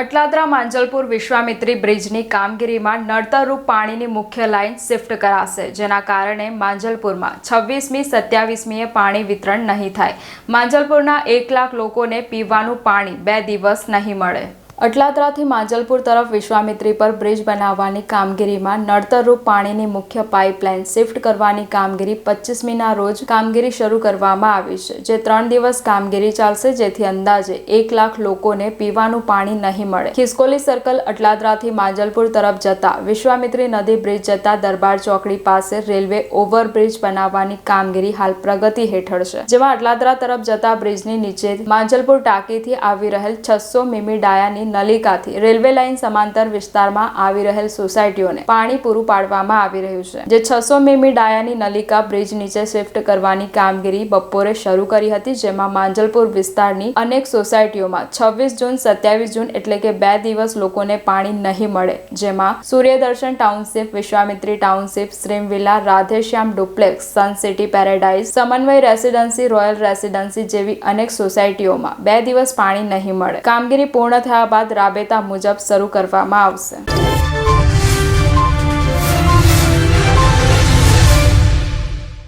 અટલાદરા, માંજલપુર વિશ્વામિત્રી બ્રિજની કામગીરીમાં નડતરરૂપ પાણીની મુખ્ય લાઇન શિફ્ટ કરાશે, જેના કારણે માંજલપુરમાં છવ્વીસમી, સત્યાવીસમીએ પાણી વિતરણ નહીં થાય. માંજલપુરના એક લાખ લોકોને પીવાનું પાણી બે દિવસ નહીં મળે. અટલાદરાથી માંજલપુર તરફ વિશ્વામિત્રી પર બ્રિજ બનાવવાની કામગીરીમાં નડતરરૂપ પાણીની મુખ્ય પાઇપલાઇન શિફ્ટ કરવાની કામગીરી પચીસમીના રોજ કામગીરી શરૂ કરવામાં આવી છે, જે ત્રણ દિવસ કામગીરી ચાલશે જેથી અંદાજે એક લાખ લોકોને પીવાનું પાણી નહીં મળે. ખિસકોલી સર્કલ અટલાદરાથી માંજલપુર તરફ જતા વિશ્વામિત્રી નદી બ્રિજ જતા દરબાર ચોકડી પાસે રેલવે ઓવરબ્રિજ બનાવવાની કામગીરી હાલ પ્રગતિ હેઠળ છે, જેમાં અટલાદરા તરફ જતા બ્રિજની નીચે માંજલપુર ટાંકીથી આવી રહેલ છસો મીમી ડાયાની નલિકાથી રેલવે લાઇન સમાંતર વિસ્તારમાં આવી રહેલ સોસાયટીઓને પાણી પૂરું પાડવામાં આવી રહ્યું છે, જે છસો મીમી ડાયાની નલિકા બ્રિજ નીચે શિફ્ટ કરવાની કામગીરી બપોરે શરૂ કરી હતી, જેમાં માંજલપુર વિસ્તારની અનેક સોસાયટીઓમાં છવ્વીસ જૂન, સત્યાવીસ જૂન એટલે કે બે દિવસ લોકોને પાણી નહીં મળે, જેમાં Suryadarshan township, Vishwamitri township, શ્રીમવિલા, Radheshyam duplex, Sun City Paradise, Samanvay residency, royal residency જેવી અનેક સોસાયટીઓમાં બે દિવસ પાણી નહીં મળે. કામગીરી પૂર્ણ થયા બાદ રાબેતા મુજબ શરૂ કરવામાં આવશે.